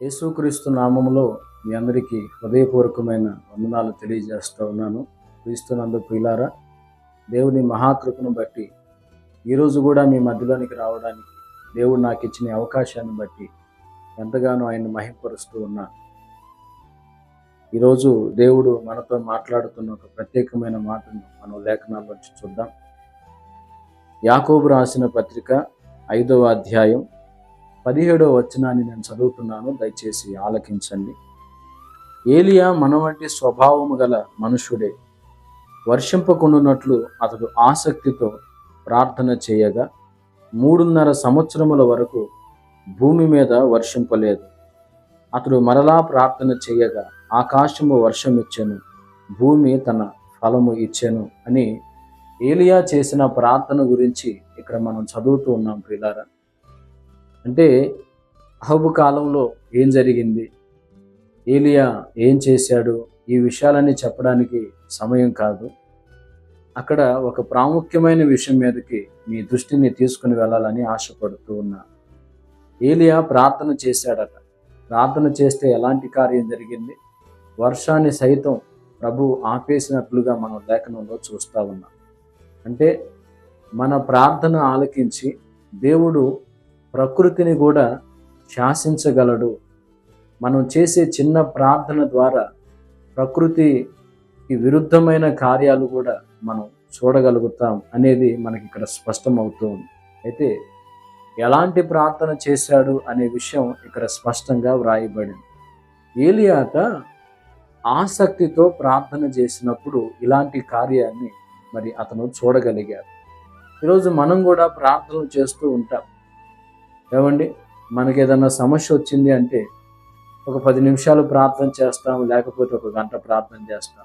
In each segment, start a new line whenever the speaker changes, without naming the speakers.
యేసుక్రీస్తు నామములో మీ అందరికీ హృదయపూర్వకమైన వందనాలు తెలియజేస్తూ ఉన్నాను. క్రీస్తునందు ప్రియులారా దేవుని మహాకృపను బట్టి ఈరోజు కూడా మీ మధ్యలోనికి రావడానికి దేవుడు నాకు ఇచ్చిన అవకాశాన్ని బట్టి ఎంతగానో ఆయన మహింపరుస్తూ ఉన్నా ఈరోజు దేవుడు మనతో మాట్లాడుతున్న ఒక ప్రత్యేకమైన మాటను మనం లేఖనాల్లోంచి చూద్దాం. యాకోబు రాసిన పత్రిక ఐదవ అధ్యాయం పదిహేడో వచనాన్ని నేను చదువుతున్నాను దయచేసి ఆలకించండి. ఏలియా మన వంటి స్వభావము గల మనుషుడే వర్షింపకుండునట్లు అతడు ఆసక్తితో ప్రార్థన చేయగా మూడున్నర సంవత్సరముల వరకు భూమి మీద వర్షింపలేదు. అతడు మరలా ప్రార్థన చేయగా ఆకాశము వర్షం ఇచ్చెను భూమి తన ఫలము ఇచ్చెను అని ఏలియా చేసిన ప్రార్థన గురించి ఇక్కడ మనం చదువుతూ ఉన్నాం ప్రియులారా. అంటే అహబు కాలంలో ఏం జరిగింది? ఏలియా ఏం చేశాడు? ఈ విషయాలన్నీ చెప్పడానికి సమయం కాదు. అక్కడ ఒక ప్రాముఖ్యమైన విషయం మీదకి మీ దృష్టిని తీసుకుని వెళ్ళాలని ఆశపడుతూ ఉన్నా. ఏలియా ప్రార్థన చేశాడట. ప్రార్థన చేస్తే ఎలాంటి కార్యం జరిగింది? వర్షాన్ని సైతం ప్రభు ఆపేసినట్లుగా మనం లేఖనంలో చూస్తూ ఉన్నాం. అంటే మన ప్రార్థన ఆలకించి దేవుడు ప్రకృతిని కూడా శాసించగలడు. మనం చేసే చిన్న ప్రార్థన ద్వారా ప్రకృతికి విరుద్ధమైన కార్యాలు కూడా మనం చూడగలుగుతాం అనేది మనకి ఇక్కడ స్పష్టమవుతూ ఉంది అయితే ఎలాంటి ప్రార్థన చేశాడు అనే విషయం ఇక్కడ స్పష్టంగా వ్రాయబడింది. ఏలియాత ఆసక్తితో ప్రార్థన చేసినప్పుడు ఇలాంటి కార్యాన్ని మరి అతను చూడగలిగాడు. ఈరోజు మనం కూడా ప్రార్థనలు చేస్తూ ఉంటాం. ఏమండి? మనకి ఏదైనా సమస్య వచ్చింది అంటే ఒక పది నిమిషాలు ప్రార్థన చేస్తాం లేకపోతే ఒక గంట ప్రార్థన చేస్తాం.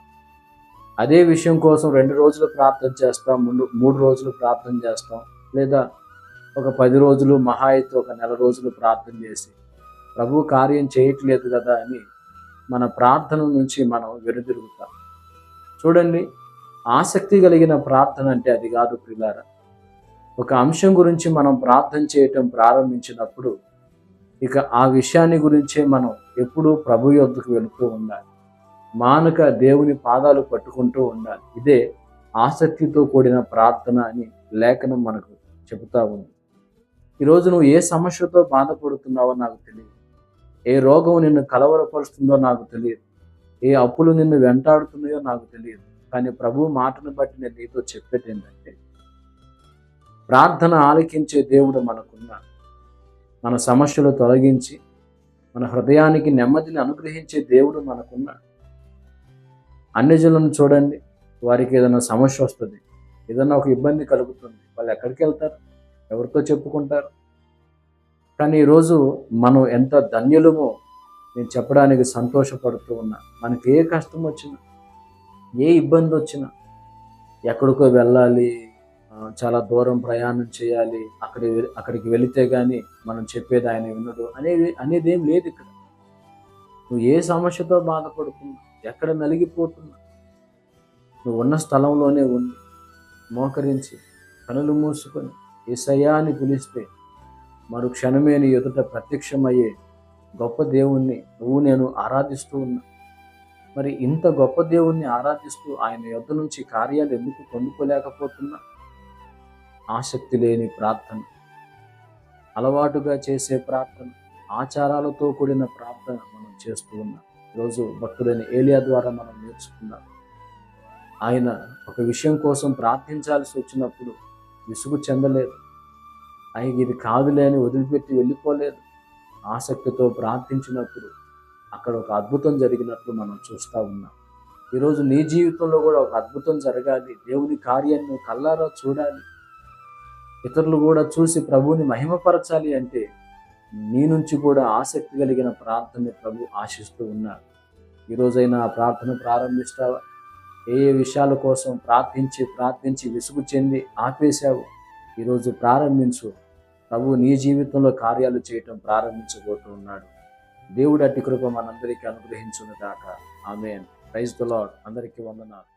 అదే విషయం కోసం రెండు రోజులు ప్రార్థన చేస్తాం మూడు మూడు రోజులు ప్రార్థన చేస్తాం లేదా ఒక పది రోజులు మహా అయితే ఒక నెల రోజులు ప్రార్థన చేసి ప్రభు కార్యం చేయట్లేదు కదా అని మన ప్రార్థన నుంచి మనం వెనుదిరుగుతాం చూడండి ఆసక్తి కలిగిన ప్రార్థన అంటే అది కాదు పిల్లారా ఒక అంశం గురించి మనం ప్రార్థన చేయటం ప్రారంభించినప్పుడు ఇక ఆ విషయాన్ని గురించే మనం ఎప్పుడూ ప్రభు యొద్దకు వెళుతూ ఉండాలి. మానక దేవుని పాదాలు పట్టుకుంటూ ఉండాలి. ఇదే ఆసక్తితో కూడిన ప్రార్థన అని లేఖనం మనకు చెబుతా ఉంది. ఈరోజు నువ్వు ఏ సమస్యతో బాధపడుతున్నావో నాకు తెలియదు. ఏ రోగం నిన్ను కలవరపరుస్తుందో నాకు తెలియదు. ఏ అప్పులు నిన్ను వెంటాడుతున్నాయో నాకు తెలియదు. కానీ ప్రభు మాటను బట్టి నేను నీతో చెప్పేది ఏంటంటే ప్రార్థన ఆలకించే దేవుడు మనకున్నాడు. మన సమస్యలు తొలగించి మన హృదయానికి నెమ్మదిని అనుగ్రహించే దేవుడు మనకున్న అన్యజనులను చూడండి వారికి ఏదైనా సమస్య వస్తుంది ఏదైనా ఒక ఇబ్బంది కలుగుతుంది వాళ్ళు ఎక్కడికి వెళ్తారు ఎవరితో చెప్పుకుంటారు? కానీ ఈరోజు మనం ఎంత ధన్యులమో నేను చెప్పడానికి సంతోషపడుతూ ఉన్నా. మనకి ఏ కష్టం వచ్చినా ఏ ఇబ్బంది వచ్చినా ఎక్కడికో వెళ్ళాలి చాలా దూరం ప్రయాణం చేయాలి అక్కడి అక్కడికి వెళితే కానీ మనం చెప్పేది ఆయన వినడు అనేది అనేది ఏం లేదు ఇక్కడ. నువ్వు ఏ సమస్యతో బాధపడుతున్నా ఎక్కడ నలిగిపోతున్నా నువ్వు ఉన్న స్థలంలోనే ఉండి మోకరించి కనులు మూసుకొని ఏసయ్యా అని పిలిస్తే మరు క్షణమే నీ ఎదుట ప్రత్యక్షమయ్యే గొప్ప దేవుణ్ణి నువ్వు నేను ఆరాధిస్తూ ఉన్నా. మరి ఇంత గొప్ప దేవుణ్ణి ఆరాధిస్తూ ఆయన యొద్ద నుంచి కార్యాలు ఎందుకు పొందుకోలేకపోతున్నా? ఆసక్తి లేని ప్రార్థన. అలవాటుగా చేసే ప్రార్థన ఆచారాలతో కూడిన ప్రార్థన మనం చేస్తూ ఉన్నాం. ఈరోజు భక్తుడైన ఏలియా ద్వారా మనం నేర్చుకున్నాం. ఆయన ఒక విషయం కోసం ప్రార్థించాల్సి వచ్చినప్పుడు విసుగు చెందలేదు. ఆయనకి ఇది కాదులే అని వదిలిపెట్టి వెళ్ళిపోలేదు. ఆసక్తితో ప్రార్థించినప్పుడు అక్కడ ఒక అద్భుతం జరిగినట్లు మనం చూస్తూ ఉన్నాం. ఈరోజు నీ జీవితంలో కూడా ఒక అద్భుతం జరగాలి. దేవుని కార్యాన్ని కల్లారా చూడాలి. ఇతరులు కూడా చూసి ప్రభువుని మహిమపరచాలి అంటే నీ నుంచి కూడా ఆసక్తి కలిగిన ప్రార్థన ప్రభు ఆశిస్తూ ఉన్నాడు. ఈరోజైనా ఆ ప్రార్థన ప్రారంభిస్తావా? ఏ ఏ విషయాల కోసం ప్రార్థించి ప్రార్థించి విసుగు చెంది ఆపేశావు? ఈరోజు ప్రారంభించు. ప్రభు నీ జీవితంలో కార్యాలు చేయటం ప్రారంభించబోతూ ఉన్నాడు. దేవుడు అట్టి కృప మనందరికీ అనుగ్రహించును కాక ఆమె ప్రైజ్ ద లార్డ్. అందరికీ వందనాలు.